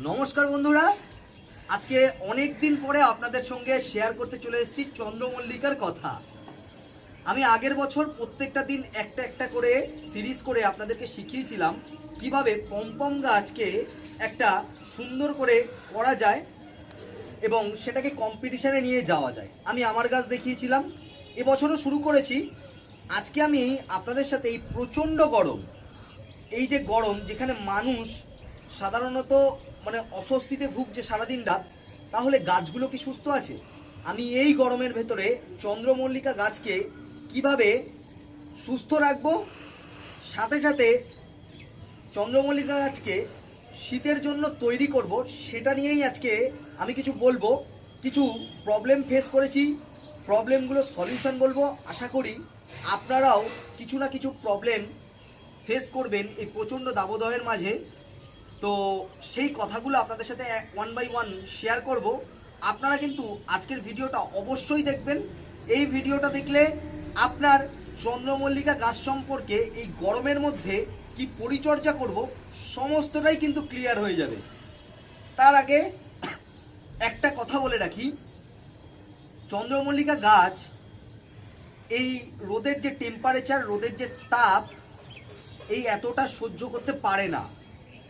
নমস্কার বন্ধুরা। আজকে অনেক দিন পরে আপনাদের সঙ্গে শেয়ার করতে চলে এসেছি চন্দ্রমল্লিকার কথা। আমি আগের বছর প্রত্যেকটা দিন একটা একটা করে সিরিজ করে আপনাদেরকে শিখিয়েছিলাম কীভাবে পমপম গাছকে একটা সুন্দর করে করা যায় এবং সেটাকে কম্পিটিশনে নিয়ে যাওয়া যায়। আমি আমার গাছ দেখিয়েছিলাম। এবছরও শুরু করেছি। আজকে আমি আপনাদের সাথে এই প্রচণ্ড গরম, এই যে গরম যেখানে মানুষ সাধারণত মানে অস্বস্তিতে ভুগছে সারাদিন রাত, তাহলে গাছগুলো কি সুস্থ আছে? আমি এই গরমের ভেতরে চন্দ্রমল্লিকা গাছকে কীভাবে সুস্থ রাখব? সাথে সাথে চন্দ্রমল্লিকা গাছকে শীতের জন্য তৈরি করব, সেটা নিয়েই আজকে আমি কিছু বলব। কিছু প্রবলেম ফেস করেছি প্রবলেমগুলো সলিউশন বলব। আশা করি আপনারাও কিছু না কিছু প্রবলেম ফেস করবেন এই প্রচণ্ড দাবদাহের মাঝে। তো সেই কথাগুলো আপনাদের সাথে ওয়ান বাই ওয়ান শেয়ার করব। আপনারা কিন্তু আজকের ভিডিওটা অবশ্যই দেখবেন। এই ভিডিওটা দেখলে আপনার চন্দ্রমল্লিকা গাছ সম্পর্কে এই গরমের মধ্যে কি পরিচর্যা করব সমস্তটাই কিন্তু ক্লিয়ার হয়ে যাবে। তার আগে একটা কথা বলে রাখি। চন্দ্রমল্লিকা গাছ এই রোদের যে টেম্পারেচার রোদের যে তাপ, এই এতটা সহ্য করতে পারে না।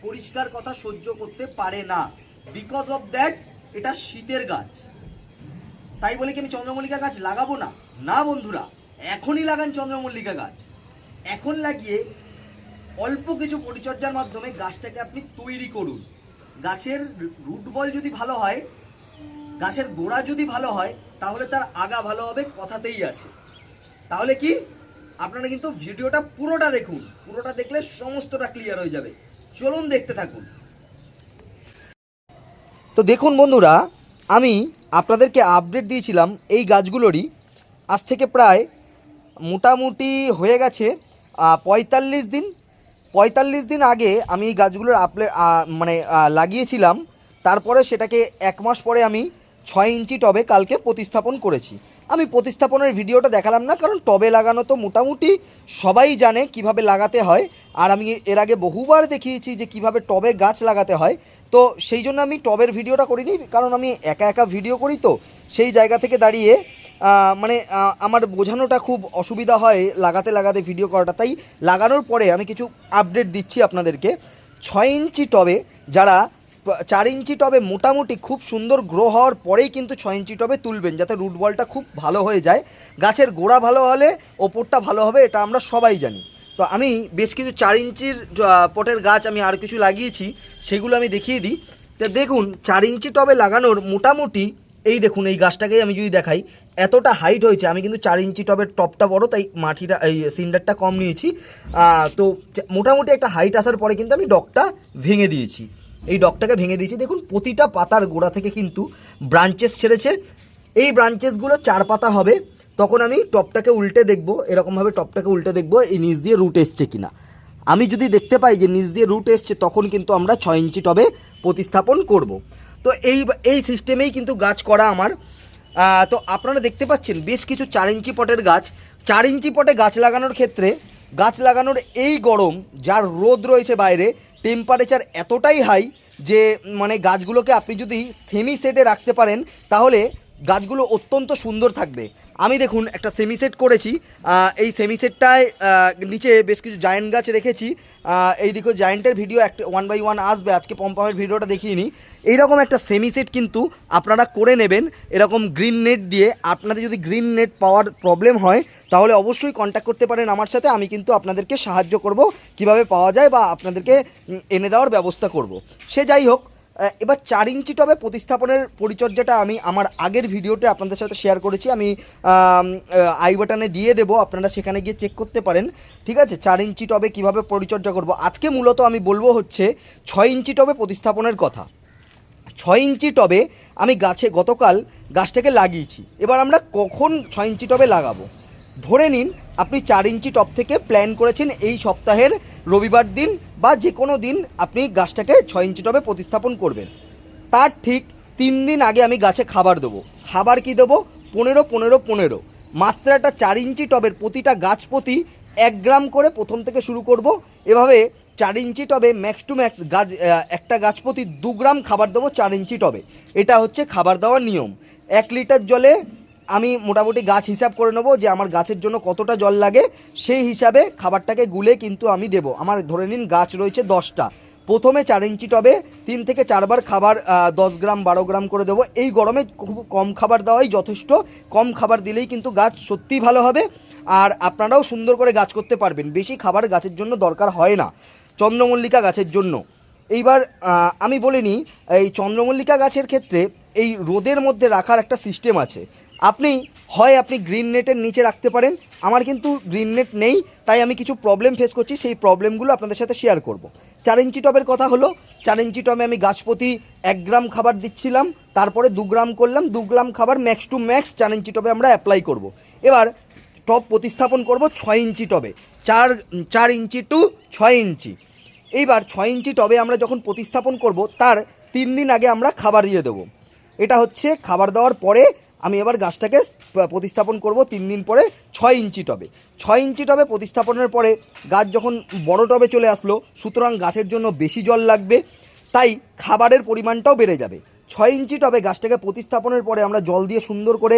পরিষ্কার কথা সহ্য করতে পারে না। বিকজ অফ দ্যাট এটা শীতের গাছ। তাই বলে কি আমি চন্দ্রমল্লিকা গাছ লাগাবো না? না, বন্ধুরা, এখনই লাগান চন্দ্রমল্লিকা গাছ। এখন লাগিয়ে অল্প কিছু পরিচর্যার মাধ্যমে গাছটাকে আপনি তৈরি করুন। গাছের রুট বল যদি ভালো হয়, গাছের গোড়া যদি ভালো হয়, তাহলে তার আগা ভালো হবে, কথাতেই আছে। তাহলে কি? আপনারা কিন্তু ভিডিওটা পুরোটা দেখুন। পুরোটা দেখলে সমস্তটা ক্লিয়ার হয়ে যাবে। চলুন দেখতে থাকুন। তো দেখুন বন্ধুরা, আমি আপনাদেরকে আপডেট দিয়েছিলাম এই গাছগুলোরই। আজ থেকে প্রায় মোটামুটি হয়ে গেছে পঁয়তাল্লিশ দিন। পঁয়তাল্লিশ দিন আগে আমি এই গাছগুলোর আপলে মানে লাগিয়েছিলাম। তারপরে সেটাকে এক মাস পরে আমি ছয় ইঞ্চি টবে কালকে প্রতিস্থাপন করেছি। আমি প্রতিস্থাপনের ভিডিওটা দেখালাম না, কারণ টবে লাগানো তো মোটামুটি সবাই জানে কীভাবে লাগাতে হয়। আর আমি এর আগে বহুবার দেখিয়েছি যে কীভাবে টবে গাছ লাগাতে হয়। তো সেই জন্য আমি টবের ভিডিওটা করিনি, কারণ আমি একা একা ভিডিও করি তো। সেই জায়গা থেকে দাঁড়িয়ে মানে আমার বোঝানোটা খুব অসুবিধা হয় লাগাতে লাগাতে ভিডিও করাটা। তাই লাগানোর পরে আমি কিছু আপডেট দিচ্ছি আপনাদেরকে। ছয় ইঞ্চি টবে যারা চার ইঞ্চি টবে মোটামুটি খুব সুন্দর গ্রো হওয়ার পরেই কিন্তু ছয় ইঞ্চি টবে তুলবেন, যাতে রুট বলটা খুব ভালো হয়ে যায়। গাছের গোড়া ভালো হলে ওপরটা ভালো হবে, এটা আমরা সবাই জানি। তো আমি বেশ কিছু চার ইঞ্চির পটের গাছ আমি আর কিছু লাগিয়েছি, সেগুলো আমি দেখিয়ে দিই। তো দেখুন, চার ইঞ্চি টবে লাগানোর মোটামুটি, এই দেখুন, এই গাছটাকেই আমি যদি দেখাই, এতটা হাইট হয়েছে। আমি কিন্তু চার ইঞ্চি টবের টপটা বড়, তাই মাটিটা, এই সিন্ডারটা কম নিয়েছি। তো মোটামুটি একটা হাইট আসার পরে কিন্তু আমি ডকটা ভেঙে দিয়েছি। এই ডকটাকে ভেঙে দিয়েছি। দেখুন, প্রতিটা পাতার গোড়া থেকে কিন্তু ব্রাঞ্চেস ছেড়েছে। এই ব্রাঞ্চেসগুলো চার পাতা হবে। তখন আমি টপটাকে উল্টে দেখব, এরকমভাবে টপটাকে উল্টে দেখব, এই নিচ দিয়ে রুট এসছে কিনা। আমি যদি দেখতে পাই যে নিচ দিয়ে রুট এসছে, তখন কিন্তু আমরা ছয় ইঞ্চি টবে প্রতিস্থাপন করব। তো এই এই সিস্টেমেই কিন্তু গাছ করা আমার। তো আপনারা দেখতে পাচ্ছেন, বেশ কিছু চার ইঞ্চি পটের গাছ। চার ইঞ্চি পটে গাছ লাগানোর ক্ষেত্রে গাছ লাগানোর এই গরম, যার রোদ রয়েছে বাইরে টেম্পারেচার এতটাই হাই যে মানে গাছগুলোকে আপনি যদি সেমি সেটে রাখতে পারেন, তাহলে গাছগুলো অত্যন্ত সুন্দর থাকবে। আমি দেখুন একটা সেমি সেট করেছি এই সেমি সেটটায় নিচে বেশ কিছু জায়েন্ট গাছ রেখেছি। এই দিকে জায়েন্টের ভিডিও একটা ওয়ান বাই ওয়ান আসবে। আজকে পম্পামের ভিডিওটা দেখিয়ে নিই। এইরকম একটা সেমি সেট কিন্তু আপনারা করে নেবেন। এরকম গ্রিন নেট দিয়ে আপনাদের যদি গ্রিন নেট পাওয়ার প্রবলেম হয়, তাহলে অবশ্যই কন্ট্যাক্ট করতে পারেন আমার সাথে। আমি কিন্তু আপনাদেরকে সাহায্য করব কীভাবে পাওয়া যায় বা আপনাদেরকে এনে দেওয়ার ব্যবস্থা করব। সে যাই হোক এবার চার ইঞ্চি টবে প্রতিস্থাপনের পরিচর্যাটা আমি আমার আগের ভিডিওতে আপনাদের সাথে শেয়ার করেছি। আমি আই বাটনে দিয়ে দেবো, আপনারা সেখানে গিয়ে চেক করতে পারেন। ঠিক আছে? চার ইঞ্চি টবে কীভাবে পরিচর্যা করব? আজকে মূলত আমি বলব হচ্ছে, ছয় ইঞ্চি টবে প্রতিস্থাপনের কথা। ছয় ইঞ্চি টবে আমি গাছে গতকাল গাছটাকে লাগিয়েছি। এবার আমরা কখন ছয় ইঞ্চি টবে লাগাবো? ধরে নিন, আপনি চার ইঞ্চি টব থেকে প্ল্যান করেছেন এই সপ্তাহের রবিবার দিন বা যে কোনো দিন আপনি গাছটাকে ছয় ইঞ্চি টবে প্রতিস্থাপন করবেন। তার ঠিক তিন দিন আগে আমি গাছে খাবার দেবো। খাবার কি দেবো? পনেরো পনেরো পনেরো। মাত্রাটা চার ইঞ্চি টবের প্রতিটা গাছ প্রতি এক গ্রাম করে প্রথম থেকে শুরু করব। এভাবে চার ইঞ্চি টবে ম্যাক্স টু ম্যাক্স গাছ একটা গাছ প্রতি দু গ্রাম খাবার দেবো চার ইঞ্চি টবে। এটা হচ্ছে খাবার দেওয়ার নিয়ম। এক লিটার জলে আমি মোটামুটি গাছ হিসাব করে নেব যে আমার গাছের জন্য কতটা জল লাগে, সেই হিসাবে খাবারটাকে গুলে কিন্তু আমি দেবো। আমার ধরে নিন গাছ রয়েছে দশটা। প্রথমে চার ইঞ্চি টবে তিন থেকে চারবার খাবার দশ গ্রাম, বারো গ্রাম করে দেবো। এই গরমে খুব কম খাবার দেওয়াই যথেষ্ট। কম খাবার দিলেই কিন্তু গাছ সত্যিই ভালো হবে। আর আপনারাও সুন্দর করে গাছ করতে পারবেন। বেশি খাবার গাছের জন্য দরকার হয় না। চন্দ্রমল্লিকা গাছের জন্য। এইবার আমি বলিনি এই চন্দ্রমল্লিকা গাছের ক্ষেত্রে এই রোদের মধ্যে রাখার একটা সিস্টেম আছে। আপনি, হয় আপনি গ্রিন নেটের নিচে রাখতে পারেন, আমার কিন্তু গ্রিন নেট নেই, তাই আমি কিছু প্রবলেম ফেস করছি, সেই প্রবলেমগুলো আপনাদের সাথে শেয়ার করব। চার ইঞ্চি টবের কথা হলো, চার ইঞ্চি টবে আমি গাছপতি এক গ্রাম খাবার দিচ্ছিলাম, তারপরে দু গ্রাম করলাম, দু গ্রাম খাবার ম্যাক্স টু ম্যাক্স চার ইঞ্চি টবে আমরা অ্যাপ্লাই করব। এবার টব প্রতিস্থাপন করব ছয় ইঞ্চি টবে। চার চার ইঞ্চি টু ছয় ইঞ্চি। এইবার ছয় ইঞ্চি টবে আমরা যখন প্রতিস্থাপন করব, তার তিন দিন আগে আমরা খাবার দিয়ে দেবো। এটা হচ্ছে খাবার দেওয়ার পরে আমি এবার গাছটাকে প্রতিস্থাপন করব তিন দিন পরে ছয় ইঞ্চি টবে। ছয় ইঞ্চি টবে প্রতিস্থাপনের পরে গাছ যখন বড় টবে চলে আসলো, সুতরাং গাছের জন্য বেশি জল লাগবে, তাই খাবারের পরিমাণটাও বেড়ে যাবে। ছয় ইঞ্চি টবে গাছটাকে প্রতিস্থাপনের পরে আমরা জল দিয়ে সুন্দর করে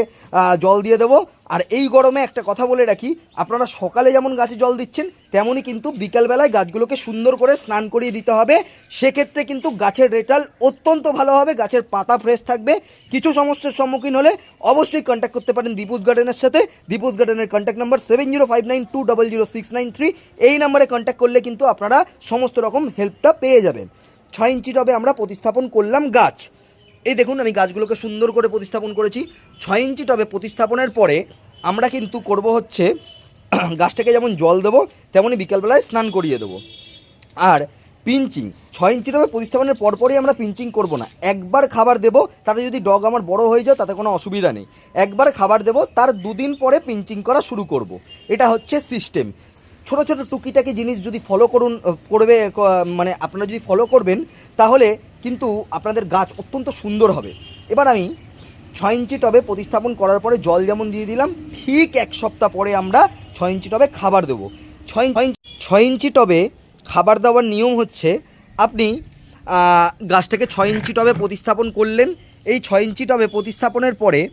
জল দিয়ে দেবো। আর এই গরমে একটা কথা বলে রাখি, আপনারা সকালে যেমন গাছে জল দিচ্ছেন, তেমনই কিন্তু বিকালবেলায় গাছগুলোকে সুন্দর করে স্নান করিয়ে দিতে হবে। সেক্ষেত্রে কিন্তু গাছের রেটাল অত্যন্ত ভালো হবে, গাছের পাতা ফ্রেশ থাকবে। কিছু সমস্যার সম্মুখীন হলে অবশ্যই কন্ট্যাক্ট করতে পারেন দীপুজ গার্ডেনের সাথে। দীপুজ গার্ডেনের contact number seven zero five nine two double zero six nine three এই নাম্বারে কন্ট্যাক্ট করলে কিন্তু আপনারা সমস্ত রকম হেল্পটা পেয়ে যাবেন। ছয় ইঞ্চি টবে আমরা প্রতিস্থাপন করলাম গাছ। এই দেখুন, আমি গাছগুলোকে সুন্দর করে প্রতিস্থাপন করেছি। ছয় ইঞ্চি টবে প্রতিস্থাপনের পরে আমরা কিন্তু করব হচ্ছে, গাছটাকে যেমন জল দেবো তেমনই বিকালবেলায় স্নান করিয়ে দেবো। আর পিঞ্চিং, ছয় ইঞ্চি টবে প্রতিস্থাপনের পরপরই আমরা পিঞ্চিং করব না। একবার খাবার দেবো, তাতে যদি ডগ আমার বড় হয়ে যায়, তাতে কোনো অসুবিধা নেই। একবার খাবার দেবো, তার দুদিন পরে পিঞ্চিং করা শুরু করব। এটা হচ্ছে সিস্টেম। ছোট ছোট টুকিটাকি জিনিস যদি ফলো করুন করবে মানে আপনারা যদি ফলো করবেন তাহলে কিন্তু আপনাদের গাছ অত্যন্ত সুন্দর হবে। এবার আমি ছয় ইঞ্চি টবে প্রতিস্থাপন করার পরে জল যেমন দিয়ে দিলাম, ঠিক এক সপ্তাহ পরে আমরা ছয় ইঞ্চি টবে খাবার দেবো। ছয় ছয় ইঞ্চি- টবে খাবার দেওয়ার নিয়ম হচ্ছে, আপনি গাছটাকে ছয় ইঞ্চি টবে প্রতিস্থাপন করলেন। এই ছয় ইঞ্চি টবে প্রতিস্থাপনের পরে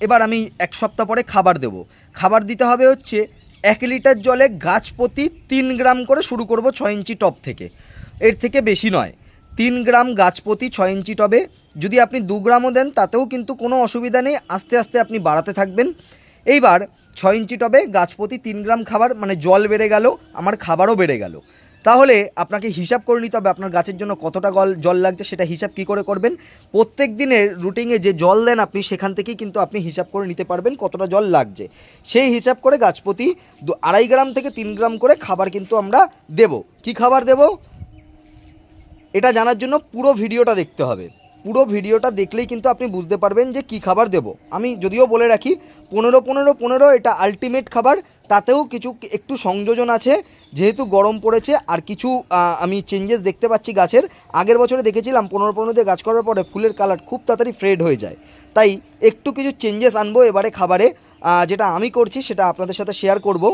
এবার আমি এক সপ্তাহ পরে খাবার দেব। খাবার দিতে হবে হচ্ছে এক লিটার জলে গাছ প্রতি তিন গ্রাম করে শুরু করব ছয় ইঞ্চি টব থেকে। এর থেকে বেশি নয়। তিন গ্রাম গাছ প্রতি ছয় ইঞ্চি টবে। যদি আপনি দু গ্রামও দেন, তাতেও কিন্তু কোনো অসুবিধা নেই। আস্তে আস্তে আপনি বাড়াতে থাকবেন। এইবার ছয় ইঞ্চি টবে গাছ প্রতি তিন গ্রাম খাবার মানে জল বেড়ে গেল, আমার খাবারও বেড়ে গেল। তাহলে আপনাকে হিসাব করে নিতে হবে আপনার গাছের জন্য কতটা গল, জল লাগছে, সেটা হিসাব কি করে করবেন। প্রত্যেক দিনের রুটিনে যে জল দেন আপনি, সেখান থেকেই কিন্তু আপনি হিসাব করে নিতে পারবেন কতটা জল লাগছে। সেই হিসাব করে গাছ প্রতি দু আড়াই গ্রাম থেকে তিন গ্রাম করে খাবার কিন্তু আমরা দেব। কি খাবার দেব? এটা জানার জন্য পুরো ভিডিওটা দেখতে হবে। পুরো ভিডিওটা দেখলেই কিন্তু আপনি বুঝতে পারবেন যে কি খাবার দেব। আমি যদিও বলে রাখি, পনেরো পনেরো পনেরো এটা আলটিমেট খাবার, তাতেও কিছু একটু সংযোজন আছে। যেহেতু গরম পড়েছে, আর কিছু আমি চেঞ্জেস দেখতে পাচ্ছি গাছের। আগের বছরে দেখেছিলাম পনেরো পনেরো দিয়ে গাছ করার পরে ফুলের কালার খুব তাড়াতাড়ি ফ্রেড হয়ে যায়। তাই একটু কিছু চেঞ্জেস আনব এবারে খাবারে। যেটা আমি করছি, সেটা আপনাদের সাথে শেয়ার করব।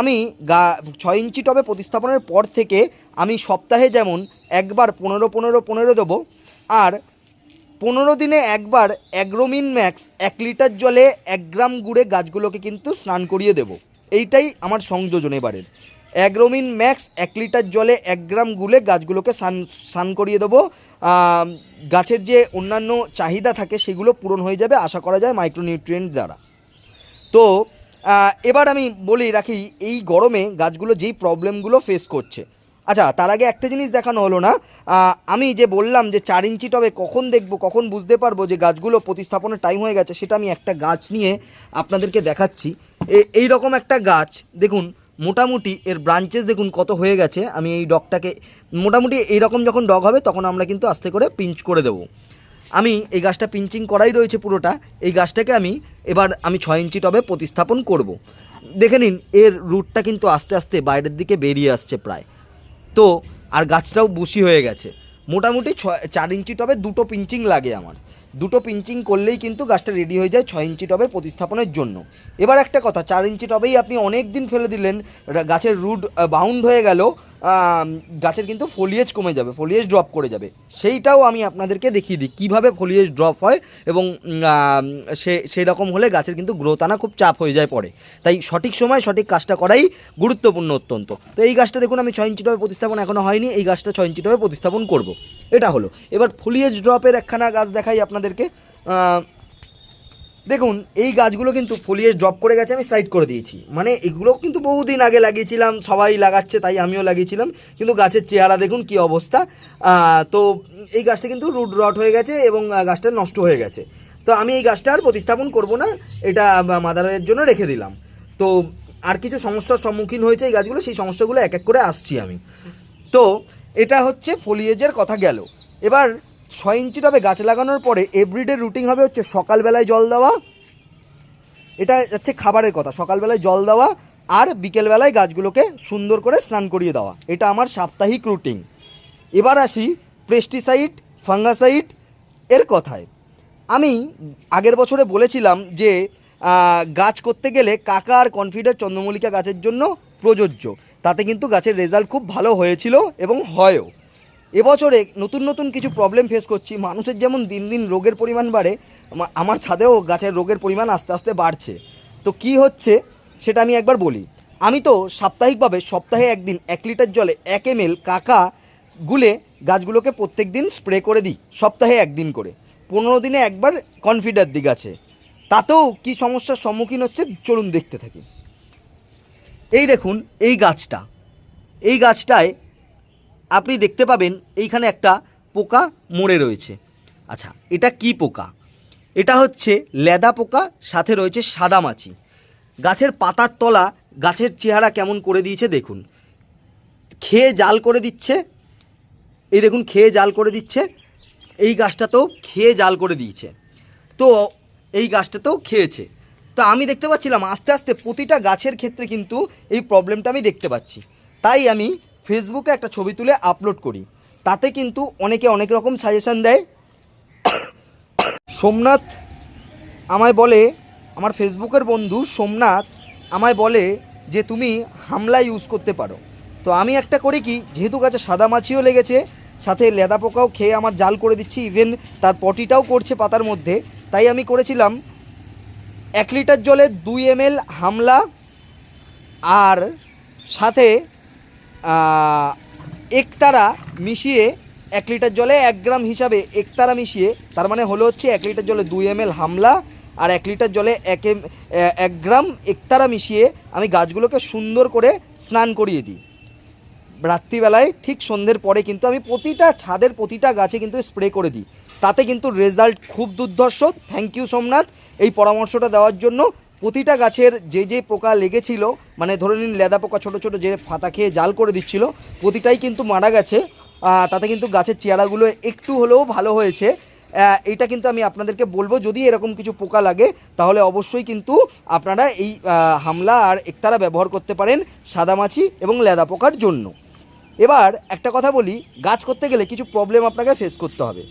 আমি গা, ছয় ইঞ্চি টবে প্রতিস্থাপনের পর থেকে আমি সপ্তাহে যেমন একবার পনেরো পনেরো পনেরো দেবো, আর পনেরো দিনে একবার অ্যাগ্রোমিন ম্যাক্স এক লিটার জলে এক গ্রাম গুড়ে গাছগুলোকে কিন্তু স্নান করিয়ে দেবো। এইটাই আমার সংযোজন এবারের। অ্যাগ্রোমিন ম্যাক্স এক লিটার জলে এক গ্রাম গুলে গাছগুলোকে স্নান স্নান করিয়ে দেবো। গাছের যে অন্যান্য চাহিদা থাকে, সেগুলো পূরণ হয়ে যাবে, আশা করা যায় মাইক্রোনিউট্রিয়েন্ট দ্বারা। তো এবার আমি বলি রাখি, এই গরমে গাছগুলো যেই প্রবলেমগুলো ফেস করছে। আচ্ছা তার আগে একটা জিনিস দেখানো হলো না আমি যে বললাম যে চার ইঞ্চি টবে কখন দেখব, কখন বুঝতে পারব যে গাছগুলো প্রতিস্থাপনের টাইম হয়ে গেছে, সেটা আমি একটা গাছ নিয়ে আপনাদেরকে দেখাচ্ছি। এই রকম একটা গাছ, দেখুন, মোটামুটি এর ব্রাঞ্চেস দেখুন কত হয়ে গেছে, আমি এই ডগটাকে মোটামুটি এইরকম যখন ডগ হবে, তখন আমরা কিন্তু আস্তে করে পিঞ্চ করে দেবো। আমি এই গাছটা পিঞ্চিং করাই রয়েছে পুরোটা, এই গাছটাকে আমি এবার আমি ছয় ইঞ্চি টবে প্রতিস্থাপন করব। দেখে নিন, এর রুটটা কিন্তু আস্তে আস্তে বাইরের দিকে বেরিয়ে আসছে প্রায়। তো, আর গাছটাও বসি হয়ে গেছে। মোটামুটি ছয়, চার ইঞ্চি টবে দুটো পিঞ্চিং লাগে আমার। দুটো পিঞ্চিং করলেই কিন্তু গাছটা রেডি হয়ে যায় ছয় ইঞ্চি টবের প্রতিস্থাপনের জন্য। এবার একটা কথা, চার ইঞ্চি টবেই আপনি অনেক দিন ফেলে দিলেন গাছের রুট বাউন্ড হয়ে গেল গাছের কিন্তু ফোলিয়েজ কমে যাবে ফলিয়েজ ড্রপ করে যাবে। সেইটাও আমি আপনাদেরকে দেখিয়ে দিই, কীভাবে ফোলিয়েজ ড্রপ হয় এবং সে সেই রকম হলে গাছের কিন্তু গ্রোথ আনা খুব চাপ হয়ে যায় পরে। তাই সঠিক সময় সঠিক কাজটা করাই গুরুত্বপূর্ণ অত্যন্ত। তো এই গাছটা দেখুন, আমি ছয় ইঞ্চি টবে প্রতিস্থাপন এখনও হয়নি, এই গাছটা ছয় ইঞ্চি টবে প্রতিস্থাপন করব। এটা হলো। এবার ফোলিয়েজ ড্রপের একখানা গাছ দেখাই আপনাদেরকে। দেখুন, এই গাছগুলো কিন্তু ফলিয়ে ড্রপ করে গেছে, আমি সাইড করে দিয়েছি। মানে এগুলো কিন্তু বহুদিন আগে লাগিয়েছিলাম, সবাই লাগাচ্ছে, তাই আমিও লাগিয়েছিলাম। কিন্তু গাছের চেহারা দেখুন কি অবস্থা। তো এই গাছটা কিন্তু রুট রট হয়ে গেছে এবং গাছটা নষ্ট হয়ে গেছে। তো আমি এই গাছটা আর প্রতিস্থাপন করব না, এটা মাদারের জন্য রেখে দিলাম। তো আর কিছু সমস্যার সম্মুখীন হয়েছে এই গাছগুলো, সেই সমস্যাগুলো এক এক করে আসছি আমি। তো এটা হচ্ছে ফলিয়েজের কথা গেল। এবার ছয় ইঞ্চি টবে গাছ লাগানোর পরে এভরিডে রুটিন হবে হচ্ছে সকালবেলায় জল দেওয়া। এটা হচ্ছে খাবারের কথা, সকালবেলায় জল দেওয়া আর বিকেলবেলায় গাছগুলোকে সুন্দর করে স্নান করিয়ে দেওয়া। এটা আমার সাপ্তাহিক রুটিন এবার আসি পেস্টিসাইড ফাঙ্গাসাইড এর কথায়। আমি আগের বছরে বলেছিলাম যে গাছ করতে গেলে কাকা আর কনফিডার চন্দ্রমল্লিকা গাছের জন্য প্রযোজ্য। তাতে কিন্তু গাছের রেজাল্ট খুব ভালো হয়েছিল এবং হয়ও। এবছরে নতুন নতুন কিছু প্রবলেম ফেস করছি। মানুষের যেমন দিন দিন রোগের পরিমাণ বাড়ে, আমা- আমার ছাদেও গাছের রোগের পরিমাণ আস্তে আস্তে বাড়ছে। তো কি হচ্ছে সেটা আমি একবার বলি। আমি তো সাপ্তাহিকভাবে সপ্তাহে একদিন এক লিটার জলে এক এম এল কাকা গুলে গাছগুলোকে প্রত্যেক দিন স্প্রে করে দিই, সপ্তাহে একদিন করে। পনেরো দিনে একবার কনফিডার দিই গাছে। তাতেও কি সমস্যার সম্মুখীন হচ্ছে চলুন দেখতে থাকি। এই দেখুন, এই গাছটা। এই গাছটায় আপনি দেখতে পাবেন এইখানে একটা পোকা মরে রয়েছে। আচ্ছা এটা কি পোকা? এটা হচ্ছে লেদা পোকা, সাথে রয়েছে সাদা মাছি। গাছের পাতার তলা, গাছের চেহারা কেমন করে দিয়েছে দেখুন। খেয়ে জাল করে দিচ্ছে। এই দেখুন, খেয়ে জাল করে দিচ্ছে। এই গাছটাতেও খেয়ে জাল করে দিয়েছে। তো, এই গাছটাতেও খেয়েছে। তো আমি দেখতে পাচ্ছিলাম আস্তে আস্তে প্রতিটা গাছের ক্ষেত্রে কিন্তু এই প্রবলেমটা আমি দেখতে পাচ্ছি। তাই আমি ফেসবুকে একটা ছবি তুলে আপলোড করি। তাতে কিন্তু অনেকে অনেক রকম সাজেশান দেয়। সোমনাথ আমায় বলে, আমার ফেসবুকের বন্ধু সোমনাথ আমায় বলে যে, তুমি হামলা ইউজ করতে পারো। তো আমি একটা করি কি, যেহেতু গাছে সাদা মাছিও লেগেছে, সাথে লেদা পোকাও খেয়ে আমার জাল করে দিচ্ছি ইভেন তার পটিটাও করছে পাতার মধ্যে, তাই আমি করেছিলাম এক লিটার জলে দুই এম হামলা আর সাথে একতারা মিশিয়ে এক লিটার জলে এক গ্রাম হিসাবে একতারা মিশিয়ে, তার মানে হলো হচ্ছে এক লিটার জলে দুই এম হামলা আর এক লিটার জলে এক এম এক গ্রাম একতারা মিশিয়ে আমি গাছগুলোকে সুন্দর করে স্নান করিয়ে দিই। রাত্রিবেলায় ঠিক সন্ধ্যের পরে কিন্তু আমি প্রতিটা ছাদের প্রতিটা গাছে কিন্তু স্প্রে করে দিই। তাতে কিন্তু রেজাল্ট খুব দুর্ধর্ষ। Thank you Somnath. এই পরামর্শটা দেওয়ার জন্য প্রতিটা গাছের যে যে পোকা লেগেছিল মানে ধরে নিন লেদা পোকা, ছোটো ছোটো যে ফাতা খেয়ে জাল করে দিচ্ছিল, প্রতিটাই কিন্তু মারা গেছে। তাতে কিন্তু গাছের চেহারাগুলো একটু হলেও ভালো হয়েছে। এইটা কিন্তু আমি আপনাদেরকে বলব, যদি এরকম কিছু পোকা লাগে, তাহলে অবশ্যই কিন্তু আপনারা এই হামলা আর একতারা ব্যবহার করতে পারেন সাদামাছি এবং লেদা পোকার জন্য। এবার একটা কথা বলি, গাছ করতে গেলে কিছু প্রবলেম আপনাকে ফেস করতে হবে।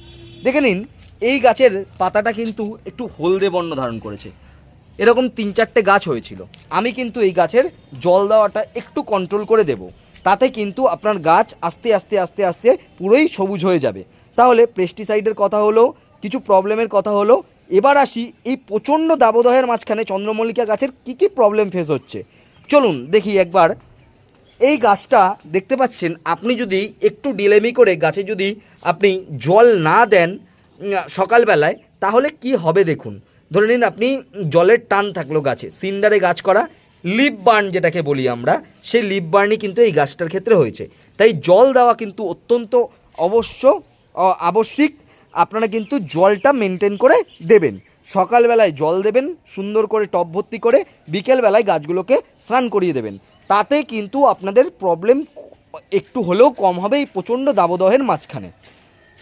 দেখে নিন, এই গাছের পাতাটা কিন্তু একটু হলদে বর্ণ ধারণ করেছে। এরকম তিন চারটে গাছ হয়েছিল। আমি কিন্তু এই গাছের জল দেওয়াটা একটু কন্ট্রোল করে দেব। তাতে কিন্তু আপনার গাছ আস্তে আস্তে আস্তে আস্তে পুরোই সবুজ হয়ে যাবে। তাহলে পেস্টিসাইডের কথা হলো, কিছু প্রবলেমের কথা হলো, এবার আসি এই প্রচণ্ড দাবদাহের মাঝখানে চন্দ্রমল্লিকা গাছের কী কী প্রবলেম ফেস হচ্ছে। চলুন দেখি একবার এই গাছটা দেখতে পাচ্ছেন, আপনি যদি একটু ডিলেমি করে গাছে যদি আপনি জল না দেন সকালবেলায়, তাহলে কি হবে দেখুন। ধরে নিন আপনি জলের টান থাকল গাছে, সিন্ডারে গাছ করা লিপ বার্ন যেটাকে বলি আমরা, সেই লিপ বার্নই কিন্তু এই গাছটার ক্ষেত্রে হয়েছে। তাই জল দেওয়া কিন্তু অত্যন্ত অবশ্য আবশ্যিক। আপনারা কিন্তু জলটা মেনটেন করে দেবেন। সকালবেলায় জল দেবেন, সুন্দর করে টব ভর্তি করে বিকেলবেলায় গাছগুলোকে স্নান করিয়ে দেবেন। তাতে কিন্তু আপনাদের প্রবলেম একটু হলেও কম হবে এই প্রচণ্ড দাবদহের মাঝখানে।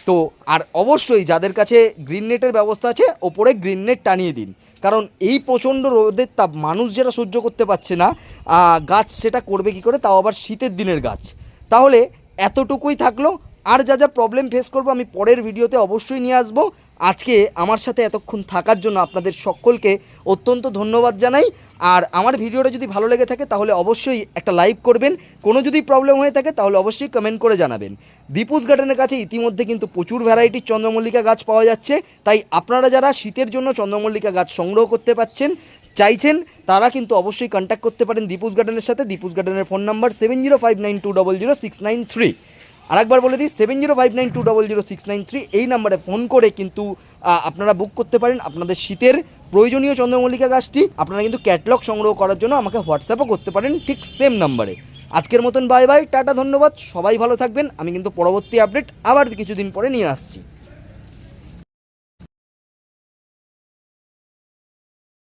তো, আর অবশ্যই যাদের কাছে গ্রিন নেটের ব্যবস্থা আছে, ওপরে গ্রিন নেট টানিয়ে দিন। কারণ এই প্রচণ্ড রোদের তাপ মানুষ যেটা সহ্য করতে পারছে না গাছ সেটা করবে কি করে, তাও আবার শীতের দিনের গাছ। তাহলে এতটুকুই থাকল। আর যা যা প্রবলেম ফেস করব আমি পরের ভিডিওতে অবশ্যই নিয়ে আসব। আজকে আমার সাথে এতক্ষণ থাকার জন্য আপনাদের সকলকে অত্যন্ত ধন্যবাদ জানাই। আর আমার ভিডিওটা যদি ভালো লেগে থাকে, তাহলে অবশ্যই একটা লাইক করবেন। কোনো যদি প্রবলেম হয়ে থাকে, তাহলে অবশ্যই কমেন্ট করে জানাবেন। দীপুজ গার্ডেনের কাছে ইতিমধ্যে কিন্তু প্রচুর ভ্যারাইটির চন্দ্রমল্লিকা গাছ পাওয়া যাচ্ছে। তাই আপনারা যারা শীতের জন্য চন্দ্রমল্লিকা গাছ সংগ্রহ করতে পাচ্ছেন চাইছেন, তারা কিন্তু অবশ্যই কন্ট্যাক্ট করতে পারেন দীপুজ গার্ডেনের সাথে। দীপুজ গার্ডেনের phone number seven zero five nine two double zero six nine three. আরেকবার বলে দিই seven zero five nine two double zero six nine three এই নাম্বারে ফোন করে কিন্তু আপনারা বুক করতে পারেন আপনাদের শীতের প্রয়োজনীয় চন্দ্রমল্লিকা গাছটি। আপনারা কিন্তু ক্যাটলগ সংগ্রহ করার জন্য আমাকে হোয়াটসঅ্যাপও করতে পারেন ঠিক সেম নাম্বারে। আজকের মতন বাই বাই টাটা, ধন্যবাদ, সবাই ভালো থাকবেন। আমি কিন্তু পরবর্তী আপডেট আবার কিছুদিন পরে নিয়ে আসছি।